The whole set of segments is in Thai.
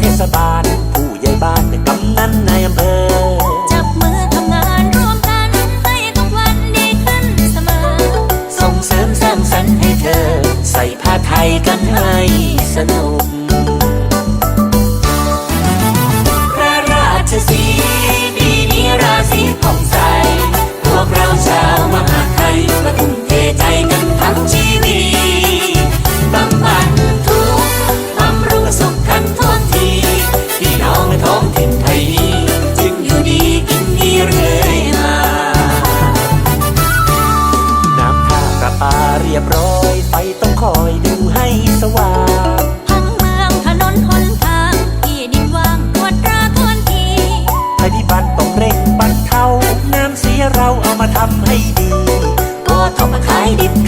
เทศบาล ผู้ใหญ่บ้านเนกำนันนายอำเภอ If.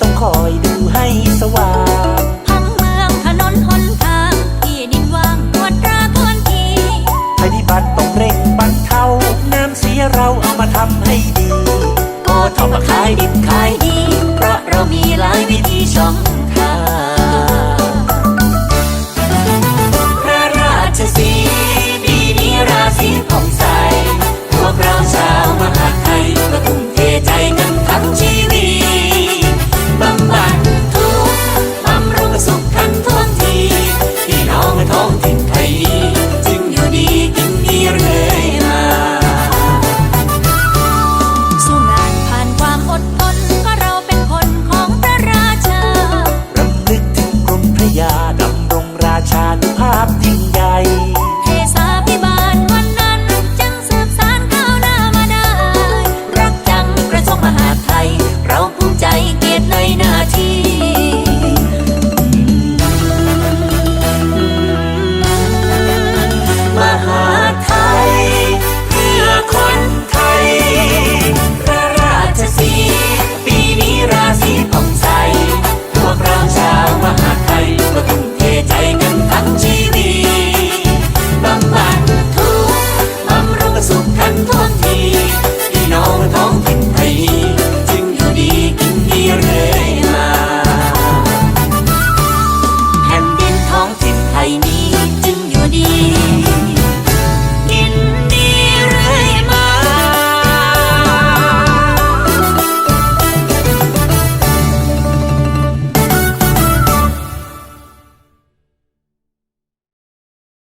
ต้องคอยดูให้สว่างพังเมืองถนนหนทาง ที่ดินว่างปวดตราก่อนทีภัยพิบัติต้องเร่งบรรเทาน้ำเสียเราเอามาทำให้ดีก็ทำมาขายดิบขายดี เพราะเรามีหลายวิธีช่อง